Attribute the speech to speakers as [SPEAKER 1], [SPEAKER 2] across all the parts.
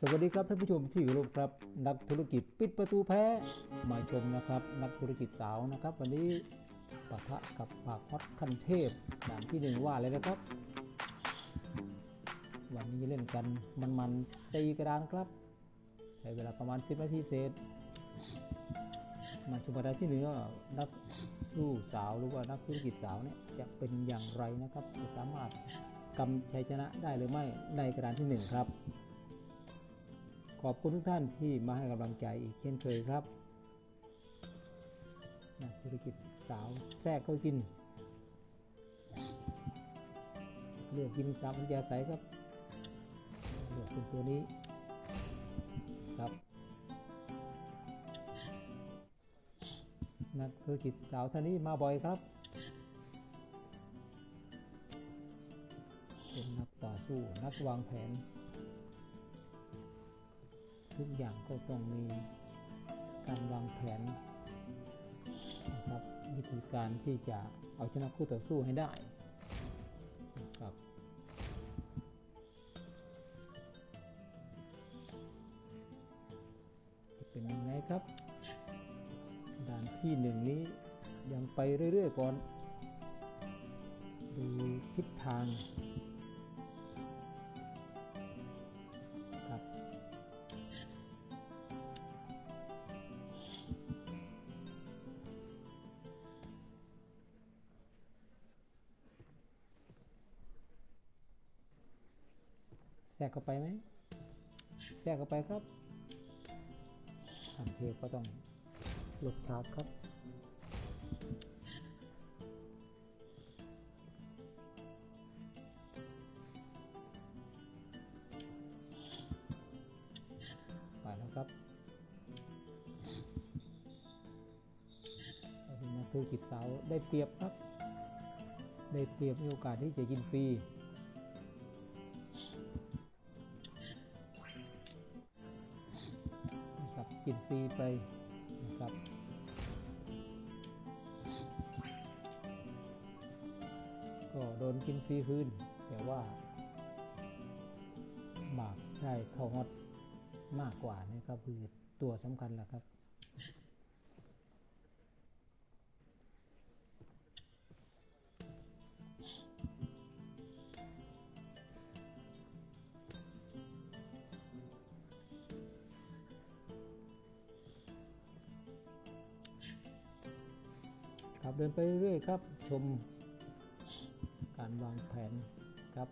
[SPEAKER 1] สวัสดีครับท่านผู้ชมที่เคารพครับ นักธุรกิจปิดประตูแพ้มาชมนะครับ นักธุรกิจสาวนะครับ วันนี้ปะทะกับปากฮอตขั้นเทพด่านที่หนึ่งว่าเลยนะครับ วันนี้เล่นกันมันๆตีกระดานครับ ใช้เวลาประมาณ 10นาทีเศษมาชมประดานที่หนึ่งว่านักสู้สาวหรือว่านักธุรกิจสาวเนี่ยจะเป็นอย่างไรนะครับจะสามารถกำชัยชนะได้หรือไม่ในกระดานที่หนึ่งครับ อบคุณทุกท่านที่มาให้กำลังใจอีกเช่นเคยครับนักธุรกิจสาวแทรกเข้ากินเลือกกินตามอัธยาศัยครับเลือกเป็นตัวนี้ครับนักธุรกิจสาวท่านนี้มาบ่อยครับเป็นนักต่อสู้นักวางแผน ทุกอย่างก็ต้องมีการวางแผนนะครับวิธีการที่จะเอาชนะคู่ต่อสู้ให้ได้นะครับจะเป็นยังไงครับ ด่านที่หนึ่งนี้ยังไปเรื่อยๆก่อน ดูทิศทาง แทรกเข้าไปไหมแทรกเข้าไปครับทันเทพก็ต้องหลบฉากครับ ไปแล้วครับเราเป็นนักธุรกิจสาวได้เปรียบครับ ได้เปรียบมีโอกาสที่จะกินฟรี ปีไปนะครับก็โดนกินฟรีพื้น แต่ว่าหมากได้เข้าฮอตมากกว่านะครับคือตัวสำคัญแหละครับ ครับเดินไปเรื่อยครับชมการวางแผนครับ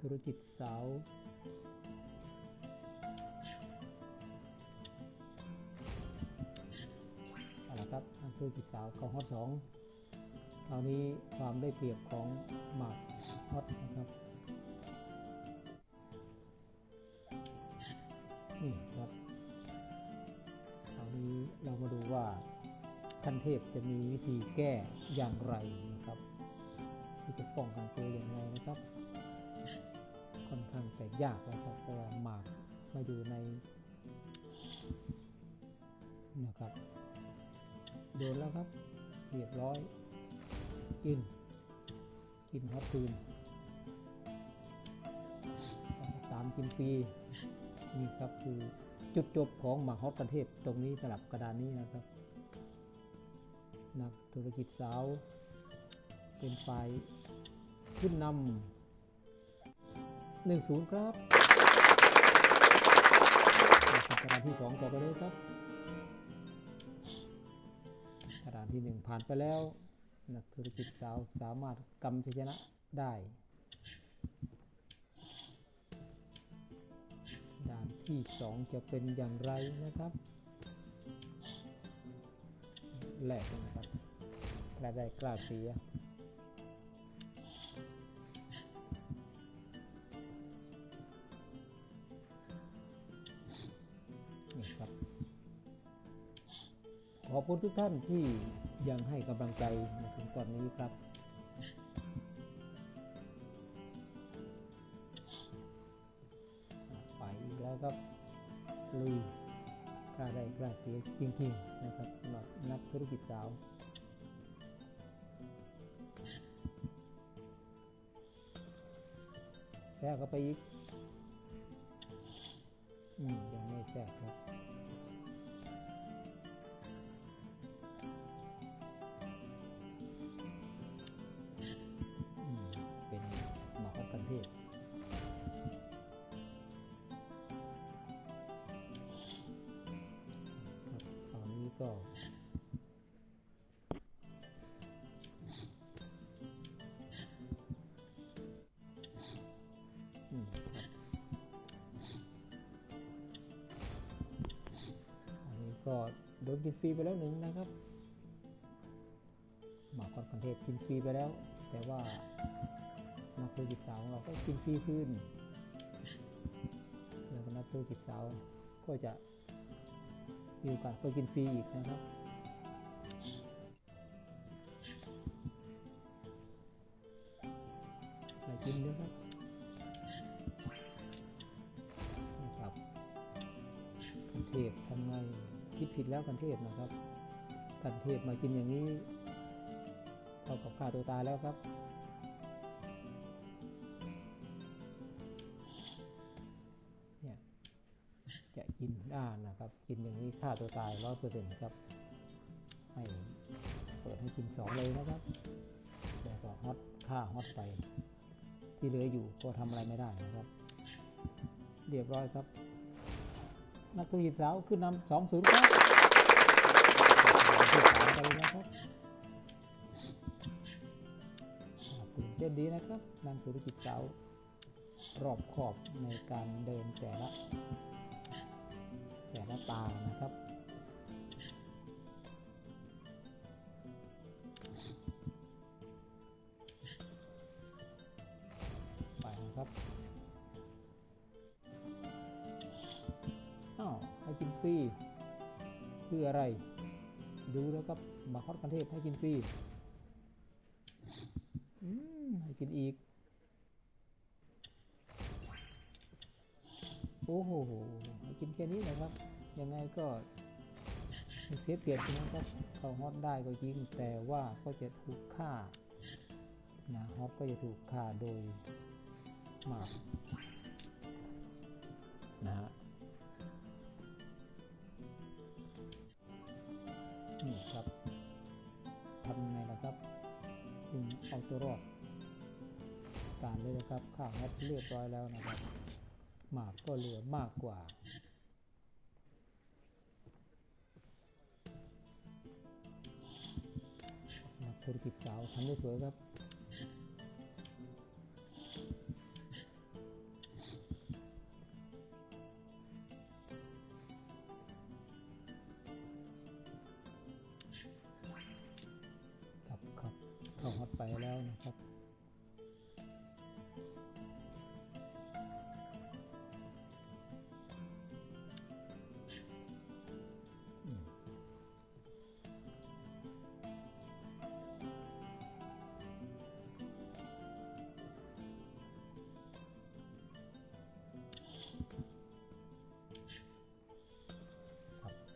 [SPEAKER 1] ธุรกิจสาวเอาละครับธุรกิจสาวของฮอตสองคราวนี้ความได้เปรียบของหมากฮอต ขั้นเทพจะมีวิธีแก้อย่างไรนะครับ ที่จะป้องกันตัวอย่างไรนะครับ ค่อนข้างจะยากนะครับเพราะว่าหมากมาอยู่ในนะครับโดนแล้วครับเรียบร้อยกินกินฮอตคืนตามกินฟรีนี่ครับคือจุดจบของหมากฮอตกันเทพตรงนี้สลับกระดานนี้นะครับ นักธุรกิจสาว เป็นฝ่ายขึ้นนำหนึ่งศูนย์ครับกระดานที่สองต่อไปเลยครับกระดานที่หนึ่งผ่านไปแล้ว นักธุรกิจสาวสามารถกำชัยชนะได้ด่านที่สองจะเป็นอย่างไรนะครับ แรกนะครับกล้าได้กล้าเสียนี่ครับขอบคุณทุกท่านที่ยังให้กำลังใจมาถึงตอนนี้ครับไปอีกแล้วครับลุย ล้าได้กล้าเสียจริงๆนะครับสำหรับนักธุรกิจสาวแทรกเข้าไปอีก อืมยังไม่แทรกครับ อันนี้ก็โดนกินฟรีไปแล้วหนึ่งนะครับ หมาคอนคันเทพกินฟรีไปแล้ว แต่ว่านักธุรกิจสาวของเราก็กินฟรีขึ้น แล้วก็นักธุรกิจสาวก็จะมีโอกาสก็กินฟรีอีกนะครับ แล้วกันเทพนะครับ กันเทพมากินอย่างนี้เท่ากับฆ่าตัวตายแล้วครับเนี่ยจะกินได้นะครับ กินอย่างนี้ฆ่าตัวตายร้อยเปอร์เซ็นต์ครับ ให้เปิดให้กินสองเลยนะครับแล้วก็ฮอตฆ่าฮอตไปที่เหลืออยู่ก็ทำอะไรไม่ได้นะครับ เรียบร้อยครับ นักธุรกิจสาวขึ้นนำสองศูนย์ครับ ที่สามไปเลยนะครับตื่นเต้นดีนะครับนักธุรกิจสาวรอบขอบในการเดินแต่ละ แต่ละตานะครับไปนะครับอ้าวให้กินฟรีเพื่ออะไร ดูแล้วครับมาฮอตกันเทพให้กินฟรีอืมให้กินอีก โอ้โหให้กินแค่นี้นะครับ ยังไงก็เสียเปรียบนะครับเขาฮอตได้ก็จริง แต่ว่าก็จะถูกฆ่านะฮอตก็จะถูกฆ่าโดยหมากนะฮะ ตัวรอดการเลยนะครับข้าวแฮปเรียบร้อยแล้วนะครับ หมากก็เหลือมากกว่านักธุรกิจสาวทำได้สวยครับ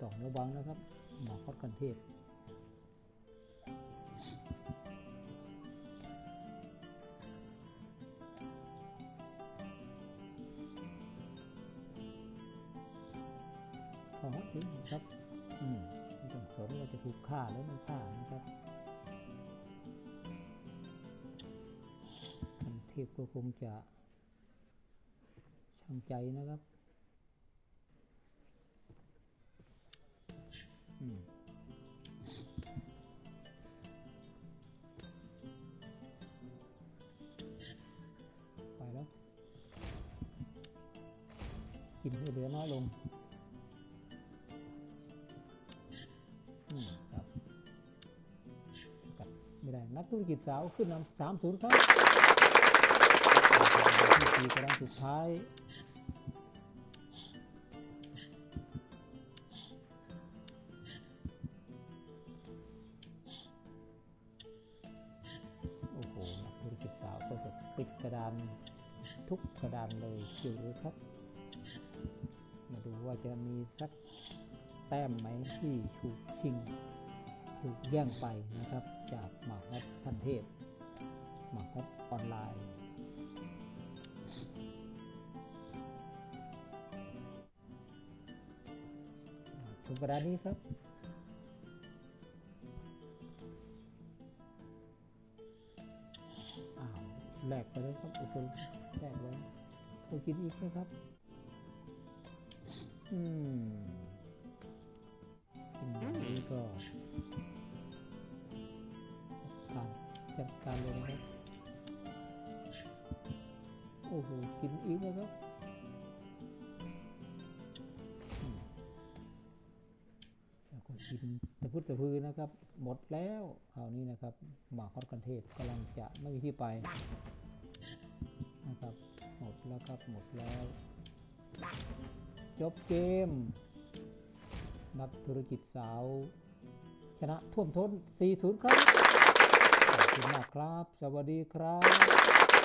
[SPEAKER 1] ต้องระวังนะครับ หมอคอดกันเทพขอถึงครับ อืมไม่ต้องสนว่าจะถูกฆ่าหรือไม่ฆ่านะครับคันเทพก็คงจะช่างใจนะครับ กินให้เหลือน้อยลงครับกัดไม่ได้ นักธุรกิจสาวขึ้นนำสามศูนย์ครับที่สี่กำลังสุดท้ายโอ้โหนักธุรกิจสาวก็จะปิดกระดานทุกกระดานเลยเชียวหรือครับมาดู ว่าจะมีสักแต้มไหมที่ถูกชิง ถูกแย่งไปนะครับ จากหมากพัดท่านเทพ หมากพัออนไลน์ถึกรวลานี้ครับแหลกไปแล้วครับอุปกรณ์แทรกไว้เขากินอีกนะครับ อืมกินแบบนี้ก็จัดการจัดการเลยครับ โอ้โห กินอีกไหมครับก็กินตะพุดตะพือนะครับ หมดแล้วคราวนี้นะครับ หมาคอดกันเทศกำลังจะไม่มีที่ไปนะครับ หมดแล้วครับ หมดแล้ว จบเกม นักธุรกิจสาว ชนะท่วมท้น 4-0 ครับ ขอบคุณมากครับ สวัสดีครับ